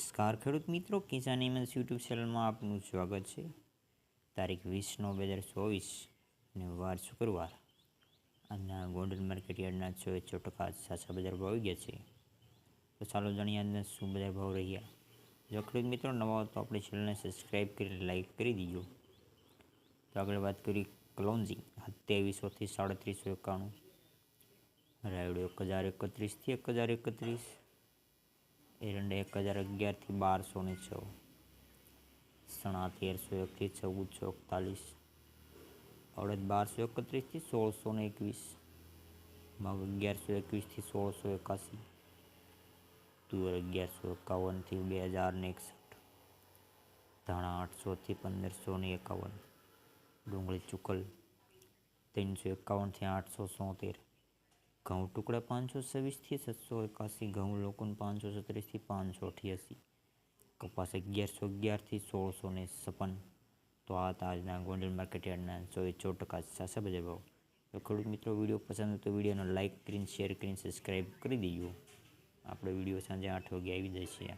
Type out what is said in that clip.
નમસ્કાર ખેડૂત મિત્રો કિસાન ઇમેન્સ યુટ્યુબ ચેનલમાં આપનું સ્વાગત છે. તારીખ વીસ નવ બે હજાર ચોવીસ ને વાર શુક્રવાર. આજના ગોલ્ડન માર્કેટ યાર્ડના છ છ ટકા સાચા બજાર ભાવ આવી ગયા છે. તો ચાલો જાણીએ આજના શું બજાર ભાવ રહ્યા. જો ખેડૂત મિત્રો નવા હો તો આપણી ચેનલને સબસ્ક્રાઈબ કરી લાઇક કરી દીજો. તો આગળ વાત કરી ક્લોન્ઝિંગ, સત્યાવીસોથી સાડત્રીસો એકાણું. રાયડો એક હજાર એકત્રીસથી એક હજાર એકત્રીસ. એરંડા એક હજાર અગિયારથી બારસો ને છ. સણા તેરસો એકથી ચૌદસો એકતાલીસ. અડદ બારસો એકત્રીસથી સોળસો ને એકવીસ. મગ અગિયારસો એકવીસથી સોળસો એકાસી. તુવેર અગિયારસો એકાવનથી બે હજાર ને એકસઠ. ધાણા આઠસોથી પંદરસો ને એકાવન. ડુંગળી ચુકલ ત્રણસો એકાવનથી આઠસો સોતેર. ઘઉં ટુકડા પાંચસો છવ્વીસથી સાતસો એકાસી, ઘઉં લોકોને પાંચસો સત્રીસથી પાંચસો અઠ્યાસી કપાસ અગિયારસો અગિયારથી સોળસો ને છપ્પન. તો આ હતા આજના ગોંડલ માર્કેટ યાર્ડના સો ચો ટકા સાસા બજાર ભાવ. તો ખેડૂત મિત્રો, વીડિયો પસંદ હોય તો વિડીયોને લાઇક કરીને શેર કરીને સબસ્ક્રાઈબ કરી દેજો. આપણો વીડિયો સાંજે આઠ વાગે આવી જશે